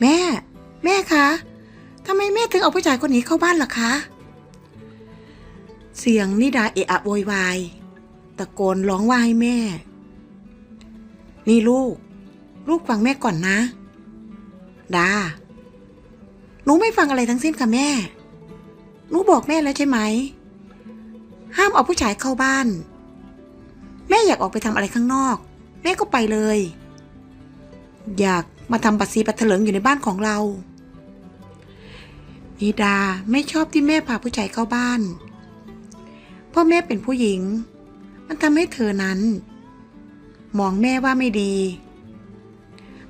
แม่ แม่คะทำไมแม่ถึงเอาผู้ชายคนนี้เข้าบ้านล่ะคะ เสียงนิดาเอะอะโวยวายตะโกนร้องว่าให้แม่ นี่ลูก ลูกฟังแม่ก่อนนะ ดา หนูไม่ฟังอะไรทั้งสิ้นค่ะแม่ หนูบอกแม่แล้วใช่ไหม ห้ามเอาผู้ชายเข้าบ้าน แม่อยากออกไปทำอะไรข้างนอก แม่ก็ไปเลย อยาก มาทำปัสซีปัดเถลิงอยู่ในบ้านของเรา นิดาไม่ชอบที่แม่พาผู้ชายเข้าบ้าน เพราะแม่เป็นผู้หญิง มันทำให้เธอนั้น มองแม่ว่าไม่ดี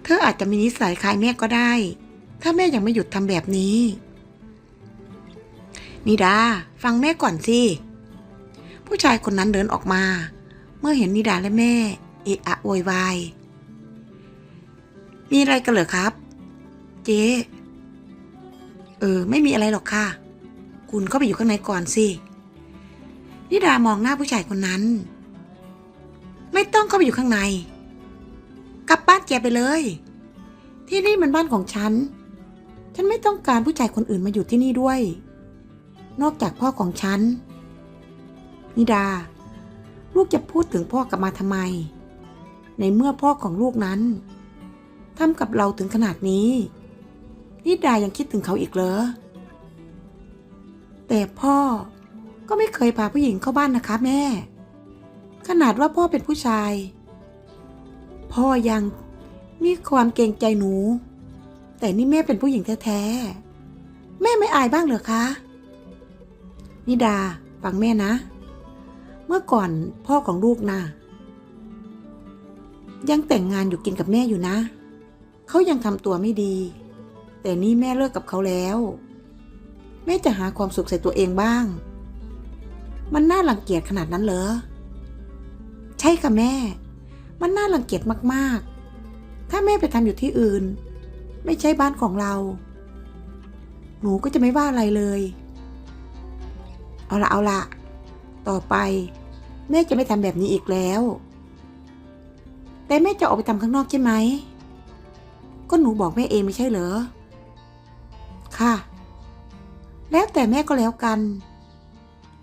เธออาจจะมีนิสัยคล้ายแม่ก็ได้ ถ้าแม่ยังไม่หยุดทำแบบนี้ นิดา ฟังแม่ก่อนสิผู้ชายคนนั้นเดินออกมา เมื่อเห็นนิดาและแม่ เอะอะโวยวาย มีอะไรกันเหรอครับ เจ๊เออ ไม่มีอะไรหรอกค่ะ คุณเข้าไปอยู่ข้างในก่อนสินิดามองหน้าผู้ชายคนนั้น ไม่ต้องเข้าไปอยู่ข้างใน กลับบ้านแกไปเลย ที่นี่มันบ้านของฉัน ฉันไม่ต้องการผู้ชายคนอื่นมาอยู่ที่นี่ด้วย นอกจากพ่อของฉัน นิดา ลูกจะพูดถึงพ่อกลับมาทำไม ในเมื่อพ่อของลูกนั้น ทำกับเราถึงขนาดนี้นิดายังคิดถึงเขาอีกเหรอ แต่พ่อก็ไม่เคยพาผู้หญิงเข้าบ้านนะคะแม่ ขนาดว่าพ่อเป็นผู้ชาย พ่อยังมีความเกรงใจหนู แต่นี่แม่เป็นผู้หญิงแท้ๆ แม่ไม่อายบ้างเหรอคะ นิดาฟังแม่นะ เมื่อก่อนพ่อของลูกนะ ยังแต่งงานอยู่กินกับแม่อยู่นะ เขายังทำตัวไม่ดี แต่นี่แม่เลิกกับเขาแล้ว แม่จะหาความสุขใส่ตัวเองบ้าง มันน่ารังเกียจขนาดนั้นเหรอ ใช่ค่ะแม่ มันน่ารังเกียจมากๆ ถ้าแม่ไปทำอยู่ที่อื่น ไม่ใช่บ้านของเรา หนูก็จะไม่ว่าอะไรเลย เอาละเอาละต่อไป แม่จะไม่ทำแบบนี้อีกแล้ว แต่แม่จะออกไปทำข้างนอกใช่ไหม ก็หนูบอกแม่เองไม่ใช่เหรอ ค่ะ แล้วแต่แม่ก็แล้วกัน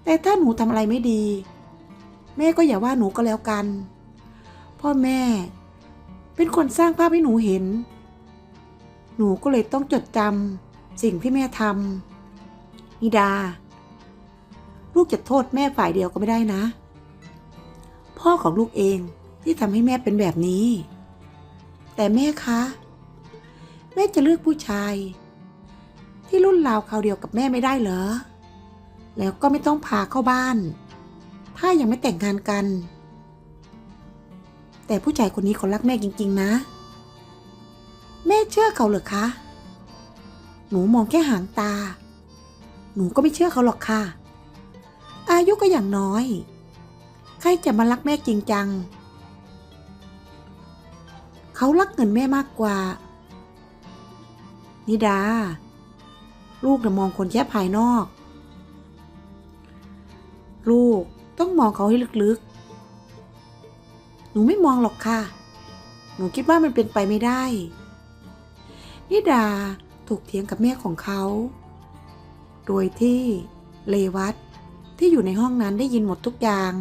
แต่ถ้าหนูทำอะไรไม่ดี แม่ก็อย่าว่าหนูก็แล้วกัน พ่อแม่ เป็นคนสร้างภาพให้หนูเห็น หนูก็เลยต้องจดจำสิ่งที่แม่ทำนิดา ลูกจะโทษแม่ฝ่ายเดียวก็ไม่ได้นะ พ่อของลูกเองที่ทำให้แม่เป็นแบบนี้ แต่แม่คะ แม่จะเลือกผู้ชาย ที่รุ่นราวคราวเดียวกับแม่ไม่ได้เหรอ แล้วก็ไม่ต้องพาเข้าบ้าน ถ้ายังไม่แต่งงานกัน แต่ผู้ชายคนนี้เขารักแม่จริง ๆ นะ แม่เชื่อเขาเหรอคะ หนูมองแค่หางตา หนูก็ไม่เชื่อเขาหรอกค่ะ อายุก็อย่างน้อย ใครจะมารักแม่จริงจัง เขารักเงินแม่มากกว่า นิดา ลูกนะมองคนแค่ภายนอก ลูกต้องมองเขาให้ลึกๆ หนูไม่มองหรอกค่ะ หนูคิดว่ามันเป็นไปไม่ได้ นิดาถูกเถียงกับแม่ของเขา โดยที่เลวัตที่อยู่ในห้องนั้นได้ยินหมดทุกอย่าง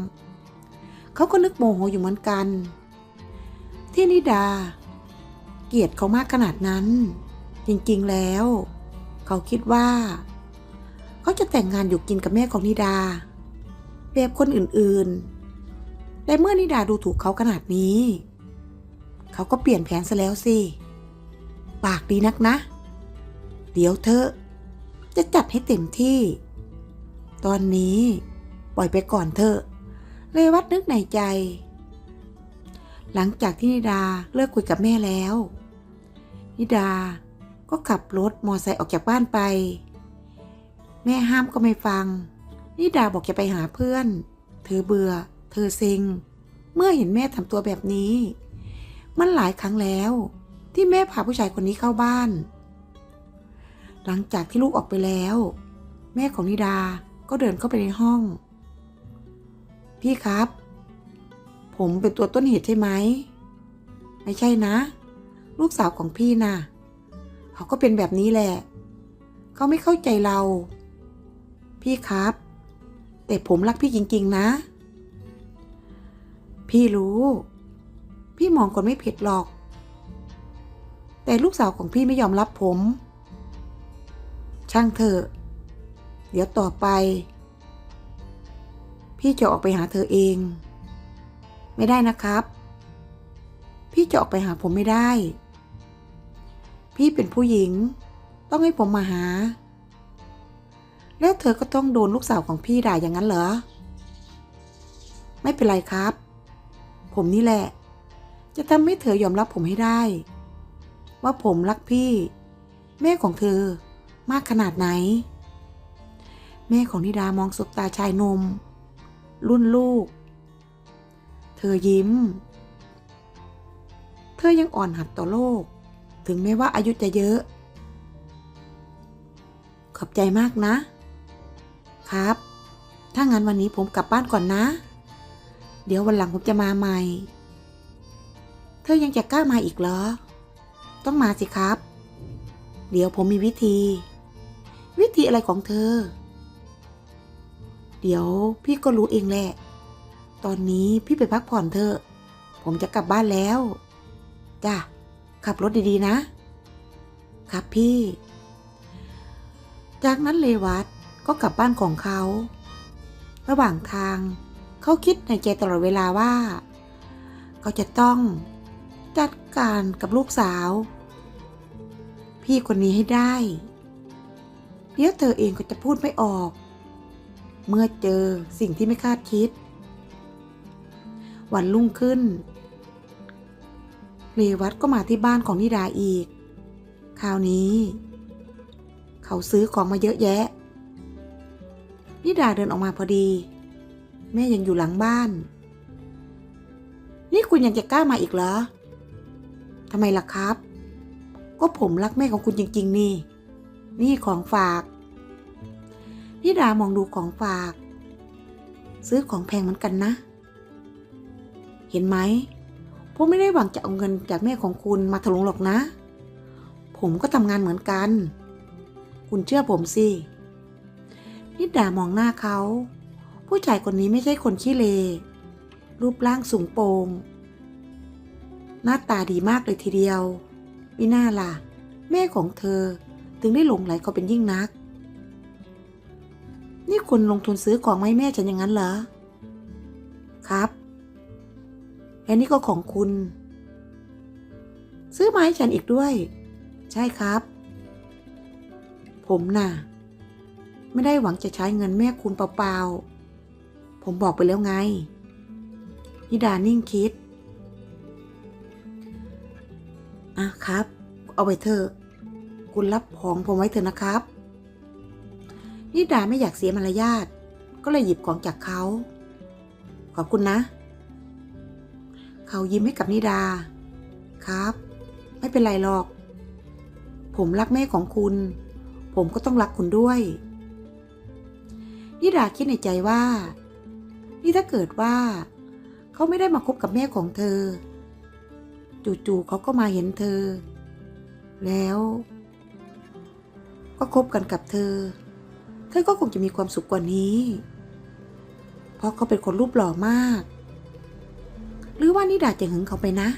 เขาก็นึกโมโหอยู่เหมือนกัน ที่นิดา เกลียดเขามากขนาดนั้น จริงๆแล้ว เขาคิดว่า เขาจะแต่งงานอยู่กินกับแม่ของนิดาแบบคนอื่นๆแต่เมื่อนิดาดูถูกเขาขนาดนี้ เขาก็เปลี่ยนแผนซะแล้วสิ ปากดีนักนะ เดี๋ยวเธอจะจัดให้เต็มที่ ตอนนี้ปล่อยไปก่อนเถอะเลวัดนึกในใจ หลังจากที่นิดาเลิกคุยกับแม่แล้ว นิดา ก็ขับรถมอไซค์ออกจากบ้านไป แม่ห้ามก็ไม่ฟัง นิดาบอกจะไปหาเพื่อน เธอเบื่อ เธอเซ็ง เมื่อเห็นแม่ทำตัวแบบนี้ มันหลายครั้งแล้ว ที่แม่พาผู้ชายคนนี้เข้าบ้าน หลังจากที่ลูกออกไปแล้ว แม่ของนิดาก็เดินเข้าไปในห้อง พี่ครับ ผมเป็นตัวต้นเหตุใช่ไหม ไม่ใช่นะ ลูกสาวของพี่นะ่ะ เขาก็เป็นแบบนี้แหละ เขาไม่เข้าใจเรา พี่ครับ แต่ผมรักพี่จริง ๆ นะ พี่รู้ พี่มองคนไม่ผิดหรอก แต่ลูกสาวของพี่ไม่ยอมรับผม ช่างเถอะ เดี๋ยวต่อไป พี่จะออกไปหาเธอเอง ไม่ได้นะครับ พี่จะออกไปหาผมไม่ได้ พี่เป็นผู้หญิง ต้องให้ผมมาหา แล้วเธอก็ต้องโดนลูกสาวของพี่ด่าอย่างนั้นเหรอ ไม่เป็นไรครับ ผมนี่แหละ จะทำให้เธอยอมรับผมให้ได้ ว่าผมรักพี่ แม่ของเธอมากขนาดไหน แม่ของนิดามองสบตาชายนม รุ่นลูก เธอยิ้ม เธอยังอ่อนหัดต่อโลก ถึงแม้ว่าอายุจะเยอะ ขอบใจมากนะ ครับ ถ้างั้นวันนี้ผมกลับบ้านก่อนนะ เดี๋ยววันหลังผมจะมาใหม่ เธอยังจะกล้ามาอีกเหรอ ต้องมาสิครับ เดี๋ยวผมมีวิธี วิธีอะไรของเธอ เดี๋ยวพี่ก็รู้เองแหละ ตอนนี้พี่ไปพักผ่อนเถอะ ผมจะกลับบ้านแล้ว จ้ะ ขับรถดีๆนะ ครับพี่ จากนั้นเลวัตก็กลับบ้านของเขา ระหว่างทางเขาคิดในใจตลอดเวลาว่า เขาจะต้องจัดการกับลูกสาว พี่คนนี้ให้ได้ เดี๋ยวเธอเองก็จะพูดไม่ออก เมื่อเจอสิ่งที่ไม่คาดคิด วันรุ่งขึ้น เลวัตก็มาที่บ้านของนิดาอีก คราวนี้ เขาซื้อของมาเยอะแยะ นิดาเดินออกมาพอดี แม่ยังอยู่หลังบ้าน นี่คุณยังจะกล้ามาอีกเหรอทำไมล่ะครับ ก็ผมรักแม่ของคุณจริง ๆ นี่ นี่ของฝาก นิดามองดูของฝาก ซื้อของแพงเหมือนกันนะ เห็นไหม ผมไม่ได้หวังจะเอาเงินจากแม่ของคุณมาถลุงหรอกนะ ผมก็ทำงานเหมือนกัน คุณเชื่อผมสิ นิดดามองหน้าเขา ผู้ชายคนนี้ไม่ใช่คนขี้เล รูปร่างสูงโปร่ง หน้าตาดีมากเลยทีเดียวมิน่าล่ะ แม่ของเธอถึงได้หลงไหลเขาเป็นยิ่งนัก นี่คุณลงทุนซื้อของมาให้แม่ฉันอย่างนั้นเหรอ ครับ และนี่ก็ของคุณ ซื้อมาให้ฉันอีกด้วย ใช่ครับ ผมน่ะ ไม่ได้หวังจะใช้เงินแม่คุณเปล่าๆ ผมบอกไปแล้วไง นิดานิ่งคิด อะครับ เอาไปเถอะ คุณรับของผมไว้เถอะนะครับนิดาไม่อยากเสียมารยาท ก็เลยหยิบของจากเขา ขอบคุณนะ เขายิ้มให้กับนิดา ครับ ไม่เป็นไรหรอก ผมรักแม่ของคุณ ผมก็ต้องรักคุณด้วย นิดาคิดในใจว่า นี่ถ้าเกิดว่า เขาไม่ได้มาคบกับแม่ของเธอ จู่ๆเขาก็มาเห็นเธอ แล้วก็คบกันกับเธอ เธอก็คงจะมีความสุขกว่านี้ เพราะเขาเป็นคนรูปหล่อมาก หรือว่านิดาจะหึงเขาไปนะ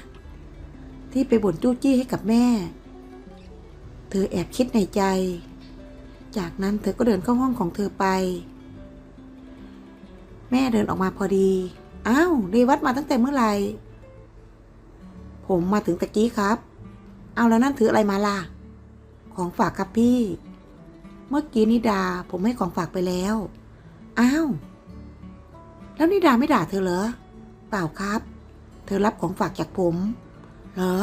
ที่ไปบ่นจู้จี้ให้กับแม่ เธอแอบคิดในใจ จากนั้นเธอก็เดินเข้าห้องของเธอไป แม่เดินออกมาพอดี อ้าวเรวัตมาตั้งแต่เมื่อไหร่ ผมมาถึงตะกี้ครับ เอาแล้วนั่นถืออะไรมาล่ะ ของฝากครับพี่ เมื่อกี้นิดาผมให้ของฝากไปแล้ว อ้าว แล้วนิดาไม่ด่าเธอเหรอ เปล่าครับ เธอรับของฝากจากผม เหรอ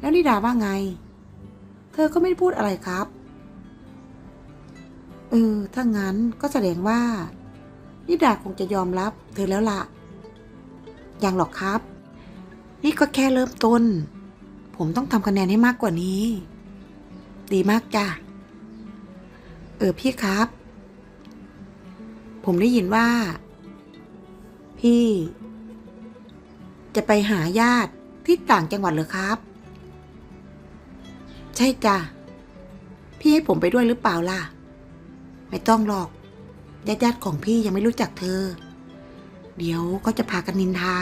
แล้วนิดาว่าไง เธอก็ไม่พูดอะไรครับ เออ ถ้างั้นก็แสดงว่า นิดาคงจะยอมรับ เธอแล้วล่ะ ยังหรอกครับ นี่ก็แค่เริ่มต้น ผมต้องทำคะแนนให้มากกว่านี้ ดีมากจ้ะ เออพี่ครับ ผมได้ยินว่า พี่ จะไปหาญาติที่ต่างจังหวัดเหรอครับ ใช่จ้ะ พี่ให้ผมไปด้วยหรือเปล่าล่ะ ไม่ต้องหรอก ญาติญาติของพี่ยังไม่รู้จักเธอ เดี๋ยวก็จะพากันนินทา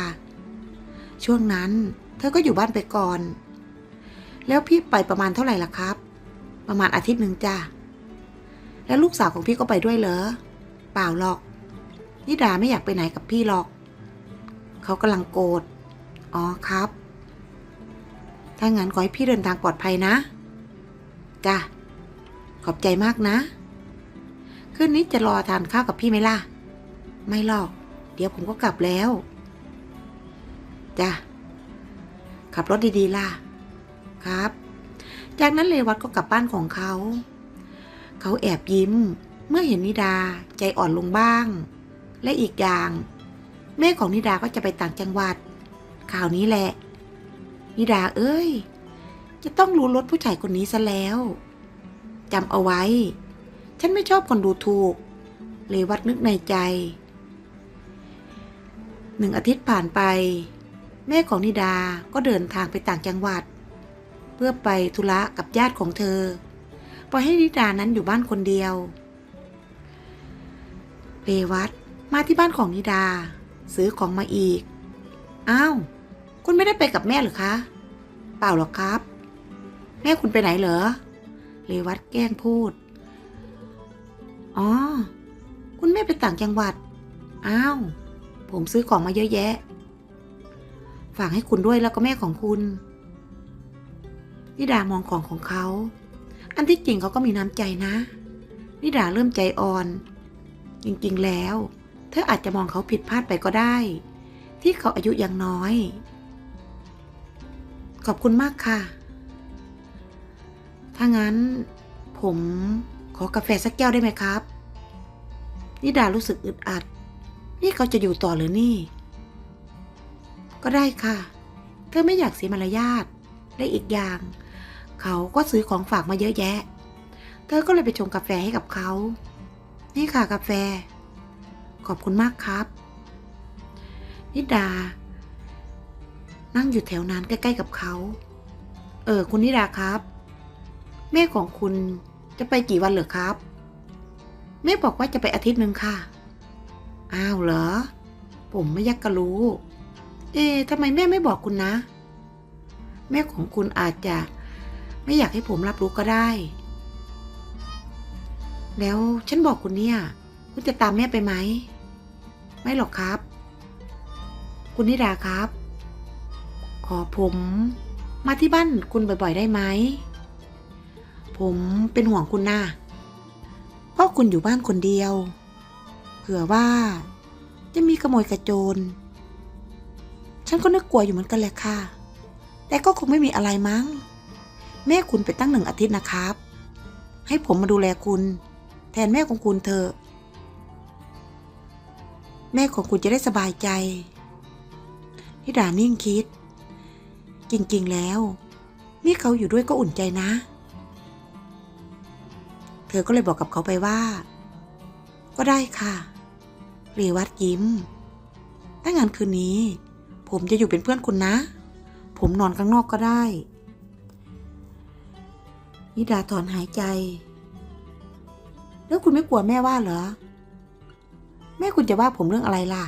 ช่วงนั้นเธอก็อยู่บ้านไปก่อน แล้วพี่ไปประมาณเท่าไหร่ล่ะครับ ประมาณอาทิตย์หนึ่งจ้ะ แล้วลูกสาวของพี่ก็ไปด้วยเหรอ เปล่าหรอกนิดาไม่อยากไปไหนกับพี่หรอก เขากำลังโกรธ อ๋อครับ ถ้างั้นขอให้พี่เดินทางปลอดภัยนะ จ้ะ ขอบใจมากนะ คืนนี้จะรอทานข้าวกับพี่ไหมล่ะ ไม่หรอก เดี๋ยวผมก็กลับแล้ว จ้ะ ขับรถดีๆล่ะ ครับ จากนั้นเลวัตก็กลับบ้านของเขา เขาแอบยิ้ม เมื่อเห็นนิดาใจอ่อนลงบ้าง และอีกอย่าง แม่ของนิดาก็จะไปต่างจังหวัด ข่าวนี้แหละนิดาเอ้ย จะต้องรู้รถผู้ชายคนนี้ซะแล้วจำเอาไว้ ฉันไม่ชอบคนดูถูก เลวัตนึกในใจ หนึ่งอาทิตย์ผ่านไป แม่ของนิดาก็เดินทางไปต่างจังหวัด เพื่อไปธุระกับญาติของเธอปล่อยให้นิดานั้นอยู่บ้านคนเดียว เรวัตมาที่บ้านของนิดา ซื้อของมาอีก อ้าว คุณไม่ได้ไปกับแม่หรือคะ เปล่าหรอกครับ แม่คุณไปไหนเหรอ เรวัตแกล้งพูด อ๋อ คุณแม่ไปต่างจังหวัด อ้าว ผมซื้อของมาเยอะแยะ ฝากให้คุณด้วยแล้วก็แม่ของคุณนิดามองของของเขา อันที่จริงเขาก็มีน้ำใจนะ นิดาเริ่มใจอ่อน จริงๆแล้ว เธออาจจะมองเขาผิดพลาดไปก็ได้ ที่เขาอายุยังน้อย ขอบคุณมากค่ะ ถ้างั้นผมขอกาแฟสักแก้วได้ไหมครับนิดารู้สึกอึดอัด นี่เขาจะอยู่ต่อหรือนี่ ก็ได้ค่ะ เธอไม่อยากเสียมารยาทและอีกอย่าง เขาก็ซื้อของฝากมาเยอะแยะ เธอก็เลยไปชงกาแฟให้กับเขา นี่ค่ะกาแฟ ขอบคุณมากครับ นิดา นั่งอยู่แถวนั้นใกล้ๆกับเขา เออ คุณนิดาครับ แม่ของคุณจะไปกี่วันเหรอครับ แม่บอกว่าจะไปอาทิตย์หนึ่งค่ะ อ้าวเหรอ ผมไม่ยากจะรู้ เอ๊ะทำไมแม่ไม่บอกคุณนะ แม่ของคุณอาจจะ ไม่อยากให้ผมรับรู้ก็ได้ แล้วฉันบอกคุณเนี่ย คุณจะตามแม่ไปไหม ไม่หรอกครับ คุณนิดาครับ ขอผมมาที่บ้านคุณบ่อยๆ ได้ไหม ผมเป็นห่วงคุณนะเพราะคุณอยู่บ้านคนเดียว เผื่อว่าจะมีขโมยกระโจรฉันก็นึกกลัวอยู่เหมือนกันแหละค่ะ แต่ก็คงไม่มีอะไรมั้ง แม่คุณไปตั้งหนึ่งอาทิตย์นะครับ ให้ผมมาดูแลคุณ แทนแม่ของคุณเถอะ แม่ของคุณจะได้สบายใจนิดานิ่งคิด จริงๆ แล้ว มีเขาอยู่ด้วยก็อุ่นใจนะ เธอก็เลยบอกกับเขาไปว่า ก็ได้ค่ะเรวัตยิ้ม ถ้างั้นคืนนี้ ผมจะอยู่เป็นเพื่อนคุณนะ ผมนอนข้างนอกก็ได้ นิดาถอนหายใจ แล้วคุณไม่กลัวแม่ว่าเหรอ แม่คุณจะว่าผมเรื่องอะไรล่ะ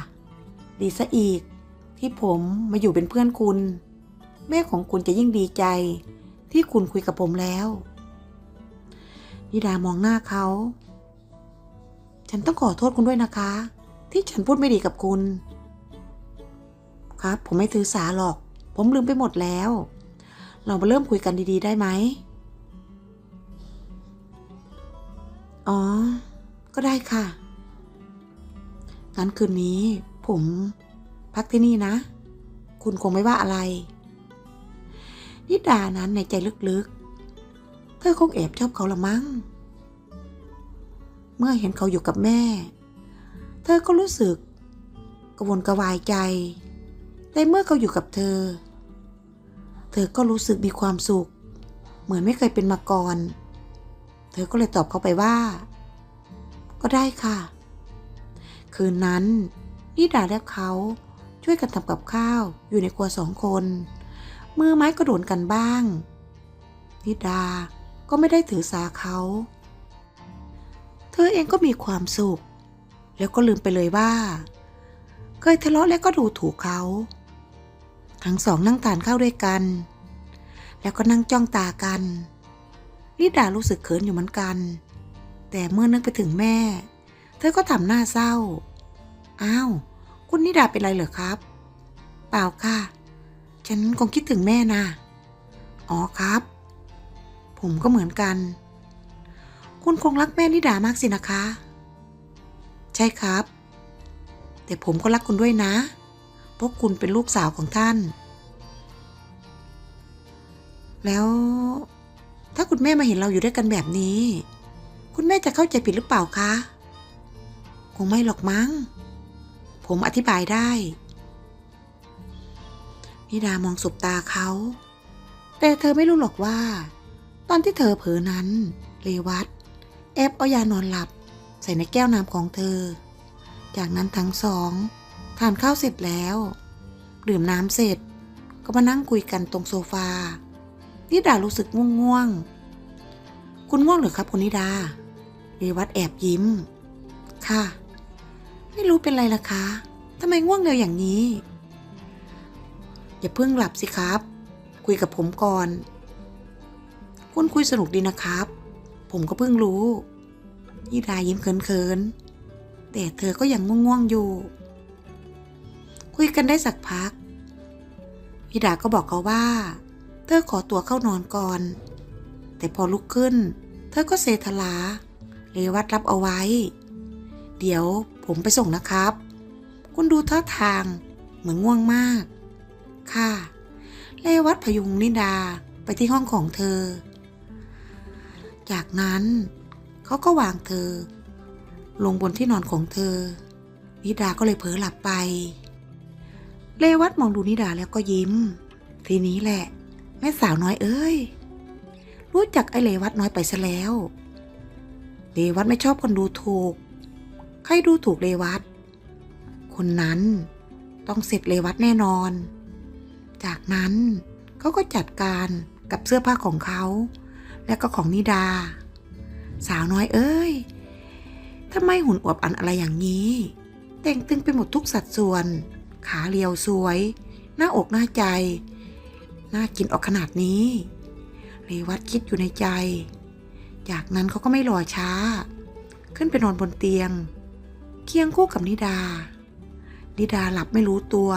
ดีซะอีกที่ผมมาอยู่เป็นเพื่อนคุณ แม่ของคุณจะยิ่งดีใจ ที่คุณคุยกับผมแล้ว นิดามองหน้าเขา ฉันต้องขอโทษคุณด้วยนะคะ ที่ฉันพูดไม่ดีกับคุณ ครับ ผมไม่ถือสาหรอก ผมลืมไปหมดแล้ว เรามาเริ่มคุยกันดีๆ ได้ไหม อ๋อ ก็ได้ค่ะ งั้นคืนนี้ ผมพักที่นี่นะ คุณคงไม่ว่าอะไร นิดานั้นในใจลึกๆ เธอคงแอบชอบเขาละมั้ง เมื่อเห็นเขาอยู่กับแม่ เธอก็รู้สึกกระวนกระวายใจ แต่เมื่อเขาอยู่กับเธอ เธอก็รู้สึกมีความสุข เหมือนไม่เคยเป็นมาก่อน เธอก็เลยตอบเขาไปว่า ก็ได้ค่ะ คืนนั้นนิดาและเขาช่วยกันทำกับข้าวอยู่ในครัวสองคน มือไม้กระโดนกันบ้าง นิดาก็ไม่ได้ถือสาเขา เธอเองก็มีความสุข แล้วก็ลืมไปเลยว่า เคยทะเลาะและก็ดูถูกเขา ทั้งสองนั่งทานข้าวด้วยกัน แล้วก็นั่งจ้องตากัน นิดารู้สึกเขินอยู่เหมือนกัน แต่เมื่อนึกไปถึงแม่ เธอก็ทำหน้าเศร้า อ้าว คุณนิดาเป็นไรเหรอครับ เปล่าค่ะ ฉันคงคิดถึงแม่นะ อ๋อครับ ผมก็เหมือนกัน คุณคงรักแม่นิดามากสินะคะ ใช่ครับ แต่ผมก็รักคุณด้วยนะ เพราะคุณเป็นลูกสาวของท่าน แล้ว ถ้าคุณแม่มาเห็นเราอยู่ด้วยกันแบบนี้ คุณแม่จะเข้าใจผิดหรือเปล่าคะ คงไม่หรอกมั้ง ผมอธิบายได้ นิดามองสบตาเขา แต่เธอไม่รู้หรอกว่า ตอนที่เธอเผลอนั้นเลวัตแอบเอายานอนหลับ ใส่ในแก้วน้ำของเธอ จากนั้นทั้งสองทานข้าวเสร็จแล้ว ดื่มน้ำเสร็จ ก็มานั่งคุยกันตรงโซฟา นิดารู้สึกง่วงง่วงๆคุณง่วงหรือครับคุณนิดา เรวัตแอบยิ้ม ค่ะ ไม่รู้เป็นไรล่ะคะทำไมง่วงเร็วอย่างนี้ อย่าเพิ่งหลับสิครับ คุยกับผมก่อน คุณคุยสนุกดีนะครับ ผมก็เพิ่งรู้นิดายิ้มเขินๆ แต่เธอก็ยังง่วงๆอยู่ คุยกันได้สักพักนิดาก็บอกเขาว่า เธอขอตัวเข้านอนก่อน แต่พอลุกขึ้น เธอก็เซทลาเรวัตรับเอาไว้ เดี๋ยวผมไปส่งนะครับ คุณดูท่าทางเหมือนง่วงมาก ค่ะเรวัตพยุงนิดาไปที่ห้องของเธอ จากนั้นเขาก็วางเธอ ลงบนที่นอนของเธอ นิดาก็เลยเผลอหลับไปเรวัตมองดูนิดาแล้วก็ยิ้ม ทีนี้แหละ แม่สาวน้อยเอ้ย รู้จักไอเลวัตน้อยไปซะแล้ว เลวัตไม่ชอบคนดูถูก ใครดูถูกเลวัตคนนั้นต้องเสร็จเลวัตแน่นอน จากนั้นเขาก็จัดการกับเสื้อผ้าของเขา และก็ของนิดา สาวน้อยเอ้ยทำไมหุ่นอวบอันอะไรอย่างนี้ แต่งตึงไปหมดทุกสัดส่วน ขาเรียวสวย หน้าอกหน้าใจ น่ากินออกขนาดนี้เรวัตคิดอยู่ในใจ จากนั้นเขาก็ไม่รอช้า ขึ้นไปนอนบนเตียง เคียงคู่กับนิดา นิดาหลับไม่รู้ตัว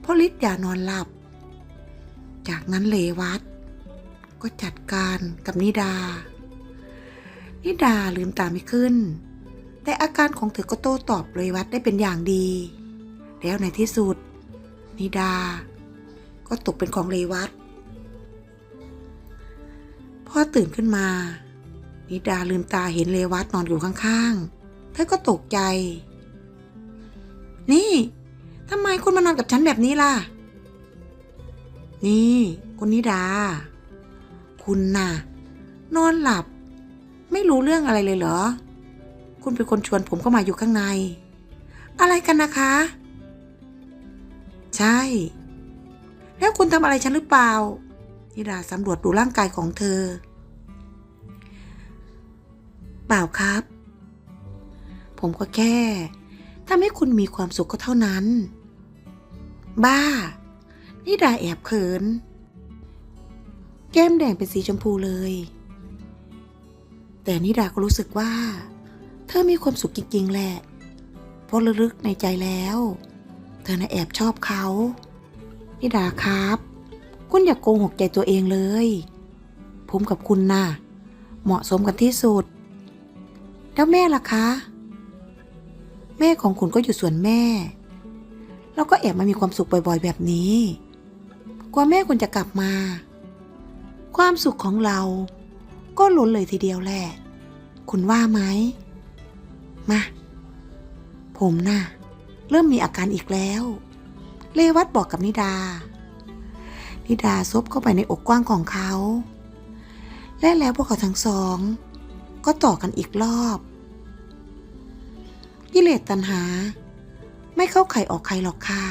เพราะฤทธิ์ยานอนหลับ จากนั้นเลวัตก็จัดการกับนิดา นิดาลืมตาไม่ขึ้น แต่อาการของเธอก็โต้ตอบเลวัตได้เป็นอย่างดี แล้วในที่สุด นิดา ก็ตกเป็นของเลวัตพ่อตื่นขึ้นมา นิดาลืมตาเห็นเลวัตนอนอยู่ข้างๆ เธอก็ตกใจ นี่ทำไมคุณมานอนกับฉันแบบนี้ล่ะ นี่ คุณนิดา คุณน่ะ นอนหลับ ไม่รู้เรื่องอะไรเลยเหรอ คุณเป็นคนชวนผมเข้ามาอยู่ข้างใน อะไรกันนะคะ ใช่ แล้วคุณทำอะไรฉันหรือเปล่า นิดาสำรวจดูร่างกายของเธอ เปล่าครับ ผมก็แค่ทำให้คุณมีความสุขก็เท่านั้น บ้า นิดาแอบเขิน แก้มแดงเป็นสีชมพูเลย แต่นิดาก็รู้สึกว่า เธอมีความสุขจริงๆแหละ เพราะลึกในใจแล้ว เธอน่ะแอบชอบเขา นิดาครับ คุณอย่ากโกหกใจตัวเองเลย ผมกับคุณน่ะ เหมาะสมกันที่สุด แล้วแม่ล่ะคะ แม่ของคุณก็อยู่ส่วนแม่แล้วก็แอบมามีความสุขบ่อยๆ แบบนี้ กว่าแม่คุณจะกลับมา ความสุขของเรา ก็ล้นเลยทีเดียวแหละ คุณว่าไหม มา ผมน่ะ เริ่มมีอาการอีกแล้ว เลวัตบอกกับนิดา นิดาซบเข้าไปในอกกว้างของเขา และแล้วพวกเขาทั้งสอง ก็ต่อกันอีกรอบกิเลสตัณหา ไม่เข้าใครออกใครหรอกค่ะ